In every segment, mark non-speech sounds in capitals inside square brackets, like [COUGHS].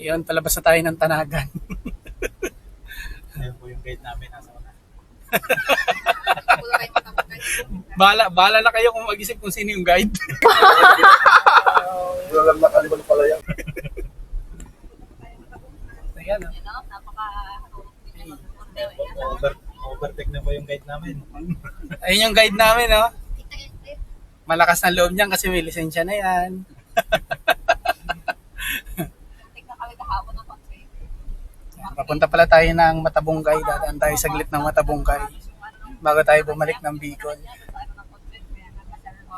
Yun, palabas na tayo ng Tanagan. [LAUGHS] Ayun po yung guide namin. Nasa una. [LAUGHS] Bala, bala na kayo kung mag-isip kung sino yung guide. [LAUGHS] Wala lang nakalimutan pala yan. Ayan, oh. Over, overtake na po yung guide namin. Ayun yung guide namin, oh. Malakas na loob niyan kasi may lisensya na yan. Papunta pala tayo ng Matabungkay. Dadaan tayo saglit ng Matabungkay. Bago tayo bumalik ng Bicol.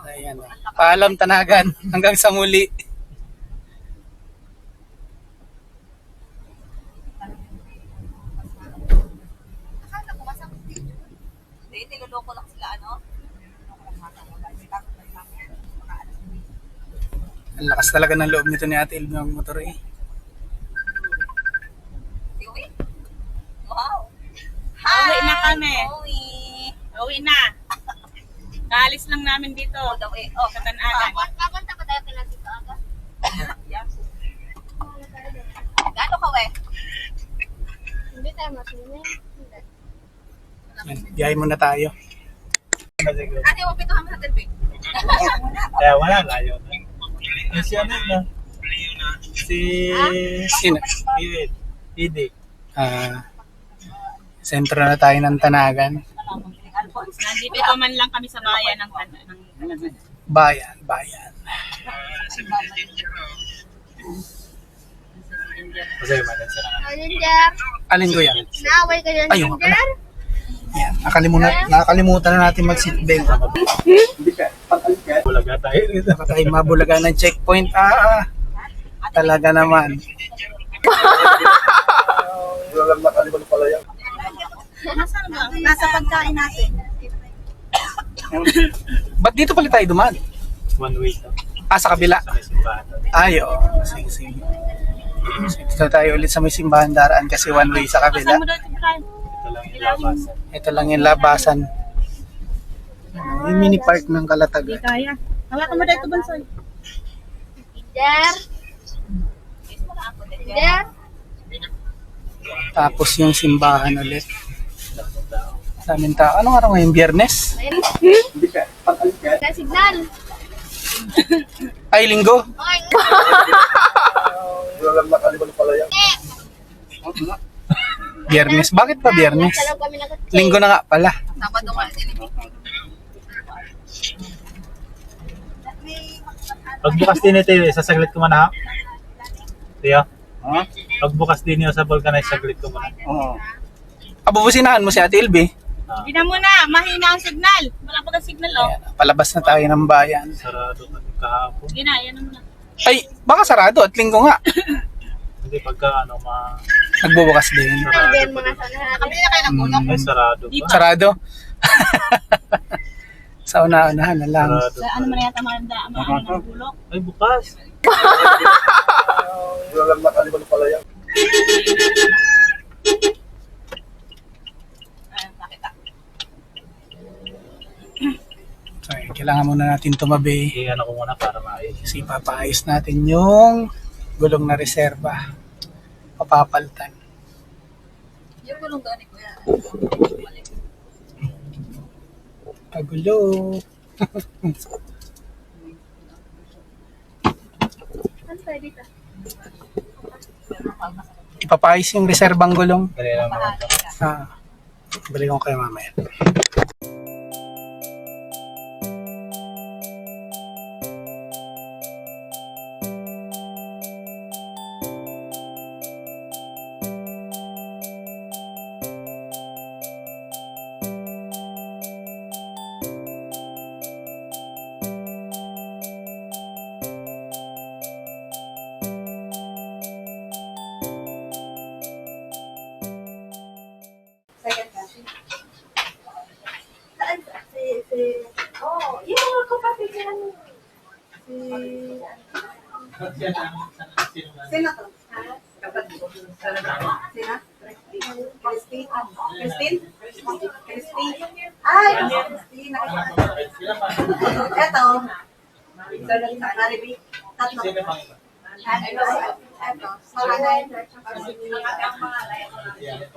Ayan. Paalam Tanagan. [LAUGHS] Hanggang sa muli. Niloloko lang sila, ano? Ang lakas talaga ng loob nito ni Ate Ilmi ang motor eh. Uwi? Wow! Uwi na kami. Uwi! Uwi na. Kaalis lang namin dito. Oh, daw eh. Oh, Katanagan. Kapunta pa tayo kailan dito aga? [COUGHS] Gano'n ka, we? Hindi tayo masunin. Hindi. Yan, Biyahe muna tayo. Ate, wag pito kami sa TV. Kaya [LAUGHS] wala, layo na. Yung si ano na? Si... Sino? Iwid. Idi. Ah, sentro na tayo ng Tanagan. Nandito pa man lang kami sa bayan ng Tan- ng Tanagan. Bayan, bayan. Alin ko yan? naaway ka dyan, Ayun, Ginger. Yan, nakalimutan, nakalimutan na natin mag-seatbelt. Bulaga tayo tayo mabulaga ng checkpoint. Ah, ah. Talaga naman. [LAUGHS] Wala lang nakalimutan pala yan. Nasaan ba? Nasa pagkain natin. Ba't dito pala tayo dumaan? One way to. Ah, sa kabila. Sa may simbahan. Ay, oo. Sige, sige. Dito tayo ulit sa may simbahan daraan kasi one way sa kabila. Mo ito lang yung labas. Ito lang yung labasan. Yung mini park ng Hindi Kalatagan. kaya. Hawakan mo daw ito, Bansoy. Ginger, Ginger. Tapos yung simbahan ulit. Daming tao. Anong araw ngayon? Biyernes? Signal. [LAUGHS] Ay, linggo. Okay. Wala lang nakalimutan pala yan. Biyernes. Bakit pa biyernes? Linggo na nga pala. Sabado. Dili. Pagbukas din ito, sasaglit ko muna ha. Tiyo? Pagbukas din yun sa vulcanize, saglit ko muna. Oo. Abubusinahan mo si Ate Ilby. Hindi na muna. Mahina ang signal. Wala pa ang signal, oh. Ayan, palabas na tayo ng bayan. sarado na yung kahapon. Hindi na, yan na muna. Ay, baka sarado at linggo nga. [COUGHS] Hindi pagka ano, ma... Nagbubukas din. Sarado din. sana natin. Kami na kayo nagulong. Ay, sarado Di pa. pa. Sarado? [LAUGHS] sa una-unahan na lang. Sarado Sa ano man yata maganda, ano ng bulok. Ay, bukas. [LAUGHS] Wala lang nakalimutan pala yan. [LAUGHS] kailangan muna natin tumabi. I-ano ko muna para maayos. Kasi papaayos natin yung gulong na reserva. Papapaltan. Yung gulong doon ni Kuya. Pagulo. Ano? Ipapayos yung reserbang gulong. Dali lang naman. Ah, balik ko kayo mamaya. Sino to? Kapatid ko. Sino? Christine? Christine? Christine? Ay, Christine. Ito. Maribi.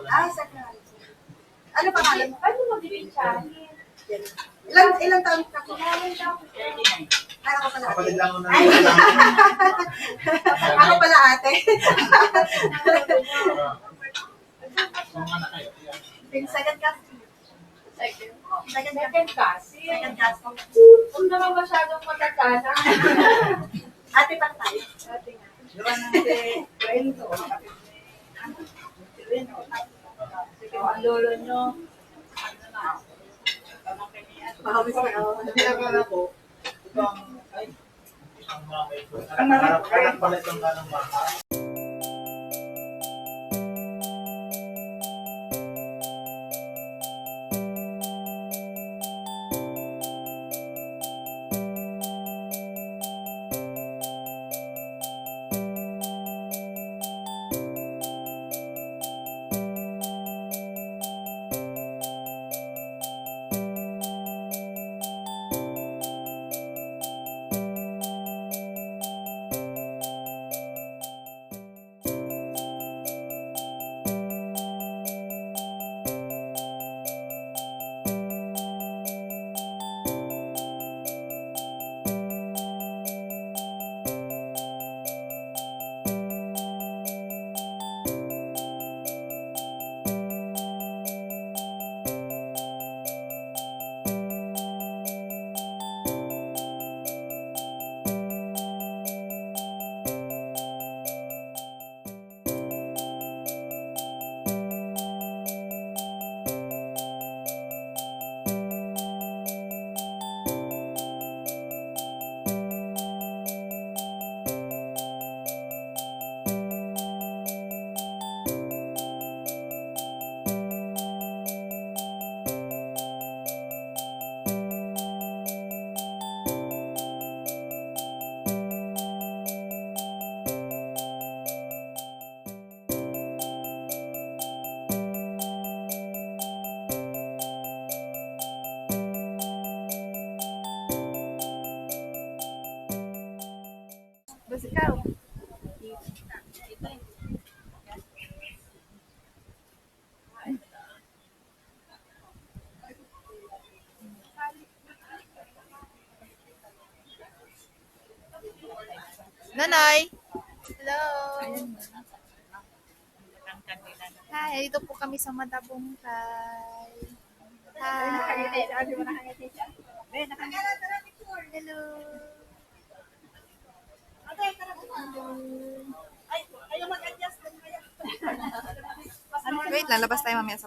Ah, second. Ano pangalan mo? Ano mag-ibigay? Ilan, ilang taon ka po? Ay, ako pala ate. Kapatid lang ako na Ay. ako pala ate. Second class. Second. Second class. Second kasi. Second class. Kung naman masyadong matatanda. Ate pa tayo. Ate nga. Sige, ang lolo nyo. Mahawis na ako. Ang harap harap pala itong ganong Basta ikaw. Nanay! Hello! Hi, dito po kami sa Matabungkay. Hi! Hello! Wait lang, labas tayo mamaya sa